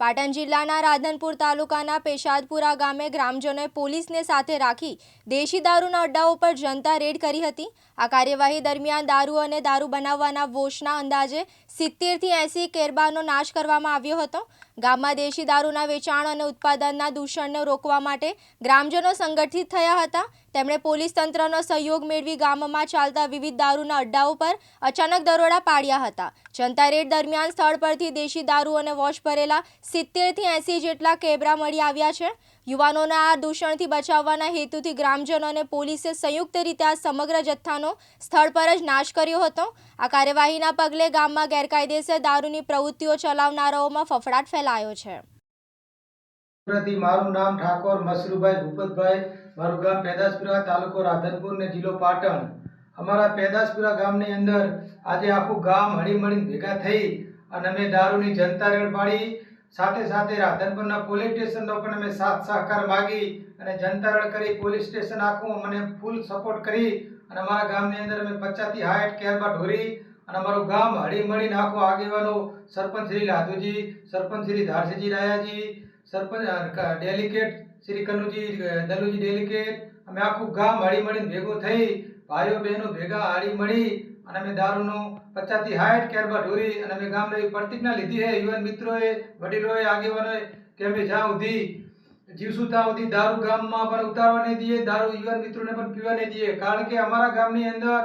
પાટણ જિલ્લાના રાધનપુર તાલુકાના પેશાદપુરા ગામે ગ્રામજનોએ પોલીસને સાથે રાખી દેશી દારૂના અડ્ડાઓ પર જનતા રેડ કરી હતી. આ કાર્યવાહી દરમિયાન દારૂ અને દારૂ બનાવવાના વોશના અંદાજે સિત્તેરથી એંસી કેરબાનો નાશ કરવામાં આવ્યો હતો. ગામમાં દેશી દારૂના વેચાણ અને ઉત્પાદનના દૂષણને રોકવા માટે ગ્રામજનો સંગઠિત થયા હતા. તેમણે પોલીસ તંત્રનો સહયોગ મેળવી ગામમાં ચાલતા વિવિધ દારૂના અડ્ડાઓ પર અચાનક દરોડા પાડ્યા હતા. જનતા રેડ દરમિયાન સ્થળ પરથી દેશી દારૂ અને વોશ ભરેલા સિત્તેરથી એંસી જેટલા કેબરા મળી આવ્યા છે. યુવાનોના દૂષણથી બચાવવાના હેતુથી ગ્રામજનો અને પોલીસે સંયુક્ત રીતે આ સમગ્ર જથ્થાનો સ્થળ પર જ નાશ કર્યો હતો. આ કાર્યવાહીના પગલે ગામમાં ગેરકાયદેસર દારૂની પ્રવૃત્તિઓ ચલાવનારાઓમાં ફફડાટ ફેલાયો છે. મારું નામ ઠાકોર મસરૂભાઈ ભૂપતભાઈ, મારું ગામ પેદાસપુરા તાલુકો રાધનપુર ને જિલ્લો પાટણ. અમારા પેદાસપુરા ગામની અંદર આજે આખું ગામ હળીમળીને ભેગા થઈ અને અમે દારૂની જનતા રેડ પાડી સાથે સાથે રાધનપુરના પોલીસ સ્ટેશનનો પણ અમે સાથ સહકાર માગી અને જનતારણ કરી પોલીસ સ્ટેશન આખું મને ફૂલ સપોર્ટ કરી અને અમારા ગામની અંદર અમે પચાસથી હાઈટ કેરમાં ઢોરી અને અમારું ગામ હળીમળીને આખું આગેવાનો સરપંચ શ્રી લાધુજી, સરપંચ શ્રી ધારસીજી રાયાજી, સરપંચ ડેલિકેટ શ્રી કનુજી દલુજી ડેલિકેટ અમે આખું ગામ હળી મળીને ભેગું થઈ, ભાઈઓ બહેનો ભેગા હાળી મળી અને અમે દારૂનું પચાસથી હાઈટ કેરબા ઢોરી અને ગામને એવી પ્રતિજ્ઞા લીધી છે. યુવાન મિત્રોએ, વડીલોએ, આગેવાનોએ કે અમે જ્યાં સુધી જીવશું ત્યાં સુધી દારૂ ગામમાં પણ ઉતારવા નહીં દઈએ, દારૂ યુવાન મિત્રોને પણ પીવા નહીં દઈએ. કારણ કે અમારા ગામની અંદર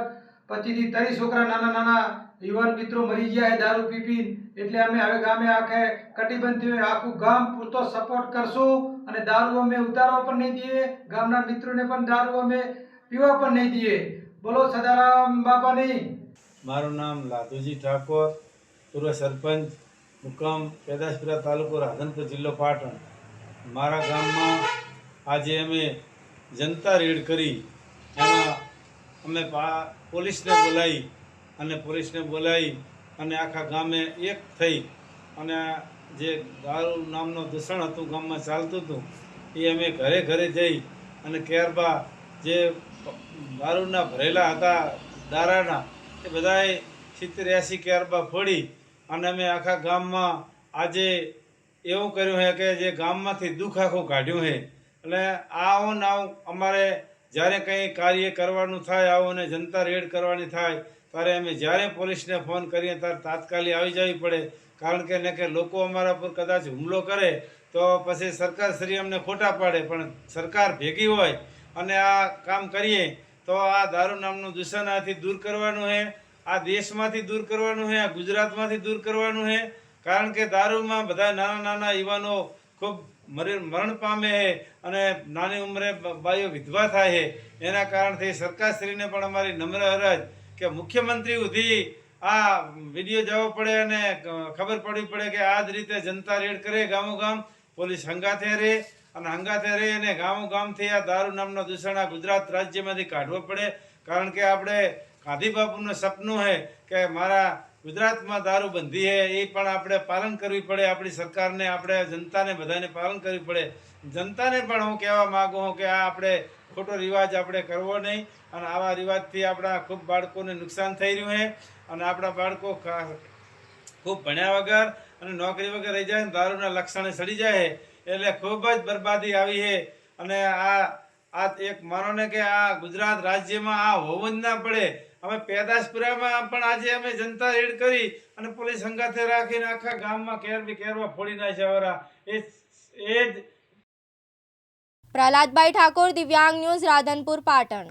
પચીસથી ત્રીસ છોકરા નાના નાના યુવાન મિત્રો મરી ગયા છે દારૂ પી એટલે અમે હવે ગામે આખે કટિબંધ આખું ગામ પૂરતો સપોર્ટ કરશું અને દારૂ અમે ઉતારવા પણ નહીં દઈએ, ગામના મિત્રોને પણ દારૂ અમે પીવા પણ નહીં દઈએ. બોલો સદારામ બાપાની. મારું નામ લાધુજી ઠાકોર, પૂર્વ સરપંચ, મુકામ પેદાશપુરા તાલુકો રાધનપુર જિલ્લો પાટણ. મારા ગામમાં આજે અમે જનતા રેડ કરી, એમાં અમે પોલીસને બોલાવી અને પોલીસને બોલાવી અને આખા ગામે એક થઈ અને જે દારૂ નામનું દૂષણ હતું ગામમાં ચાલતું હતું, એ અમે ઘરે ઘરે જઈ અને ત્યારબાદ જે દારૂના ભરેલા હતા, દારાના એ બધાએ સિત્તેર એંસી કેરબા ફોડી અને અમે આખા ગામમાં આજે એવું કર્યું છે કે જે ગામમાંથી દુઃખ આખું કાઢ્યું છે એટલે આવું ને આવું અમારે જ્યારે કંઈ કાર્ય કરવાનું થાય, આવું ને જનતા રેડ કરવાની થાય, ત્યારે અમે જ્યારે પોલીસને ફોન કરીએ ત્યારે તાત્કાલિક આવી જવી પડે. કારણ કે ને કે લોકો અમારા પર કદાચ હુમલો કરે તો પછી સરકાર શ્રી અમને ખોટા પાડે, પણ સરકાર ભેગી હોય અને આ કામ કરીએ તો આ દારૂ નામનું દૂષણ આથી દૂર કરવાનું છે આ દેશમાંથી દૂર કરવાનું છે આ ગુજરાતમાંથી દૂર કરવાનું છે કારણ કે દારૂમાં બધા નાના નાના યુવાનો ખૂબ મરે- મરણ પામે છે અને નાની ઉંમરે બ- બાઈઓ વિધવા થાય છે એના કારણથી સરકારશ્રીને પણ અમારી નમ્ર અરજ કે મુખ્યમંત્રી સુધી આ વીડિયો જવો પડે અને ખબર પડવી પડે કે આ જ રીતે જનતા રેડ કરે ગામો ગામ પોલીસ હંગાથે રહે અને હંગાતે રહી અને ગામો ગામથી આ દારૂ નામનો દૂષણ આ ગુજરાત રાજ્યમાંથી કાઢવો પડે. કારણ કે આપણે ગાંધી બાપુનું સપનું છે કે મારા ગુજરાતમાં દારૂ બંધી છે એ પણ આપણે પાલન કરવી પડે. આપણી સરકારને, આપણે જનતાને બધાને પાલન કરવી પડે. જનતાને પણ હું કહેવા માગું છું કે આ આપણે ખોટો રિવાજ આપણે કરવો નહીં. અને આવા રિવાજથી આપણા ખૂબ બાળકોને નુકસાન થઈ રહ્યું છે અને આપણા બાળકો ખૂબ ભણ્યા વગર અને નોકરી વગર રહી જાય દારૂના લક્ષણે સડી જાય. એટલે ખૂબ જ બરબાદી આવી છે. અને આ આ એક માનો ને કે આ ગુજરાત રાજ્યમાં આ હોવું જ ના પડે. અમે પેદાશપુરામાં પણ આજે અમે જનતા રેડ કરી અને પોલીસ સંગાથે રાખીને આખા ગામમાં કેર બી કેરવા ફોડી નાખ્યા એ એ જ પ્રહલાદભાઈ ઠાકોર, દિવ્યાંગ ન્યૂઝ રાધનપુર, પાટણ.